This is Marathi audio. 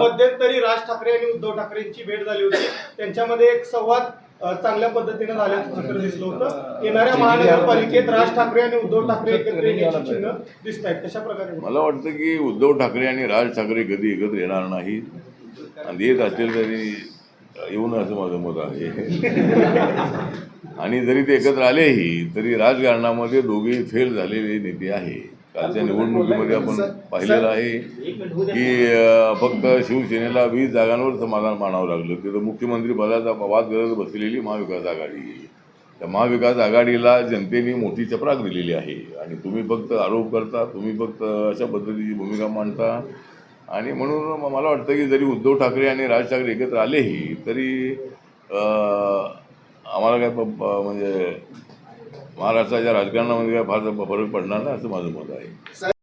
मध्यंतरी राज ठाकरे आणि उद्धव ठाकरेंची भेट झाली होती. त्यांच्यामध्ये एक संवाद चांगल्या पद्धतीने झाल्याचं चित्र दिसलं होतं. येणाऱ्या महानगरपालिकेत राज ठाकरे आणि उद्धव ठाकरे एकत्र येण्याची चिन्ह दिसत आहेत. कशा प्रकारे? मला वाटतं की उद्धव ठाकरे आणि राज ठाकरे कधी एकत्र येणार नाही. आणि येत असतील तरी येऊ नये असं माझं मत आहे. आणि जरी ते एकत्र आलेही तरी राजकारणामध्ये दोघे फेल झालेले नेते आहे कालच्या निवडणुकीमध्ये आपण पाहिलेलं आहे की फक्त शिवसेनेला वीस जागांवर समाधान मानावं लागलं. तिथं मुख्यमंत्री पदाचा वाद करत बसलेली महाविकास आघाडी. त्या महाविकास आघाडीला जनतेने मोठी चपराक दिलेली आहे. आणि तुम्ही फक्त आरोप करता तुम्ही फक्त अशा पद्धतीची भूमिका मांडता. आणि म्हणून मला वाटतं की जरी उद्धव ठाकरे आणि राज ठाकरे एकत्र आलेही तरी आम्हाला काय म्हणजे महाराष्ट्राच्या राजकारणामध्ये काय फार फरक पडणार नाही असं माझं मत आहे.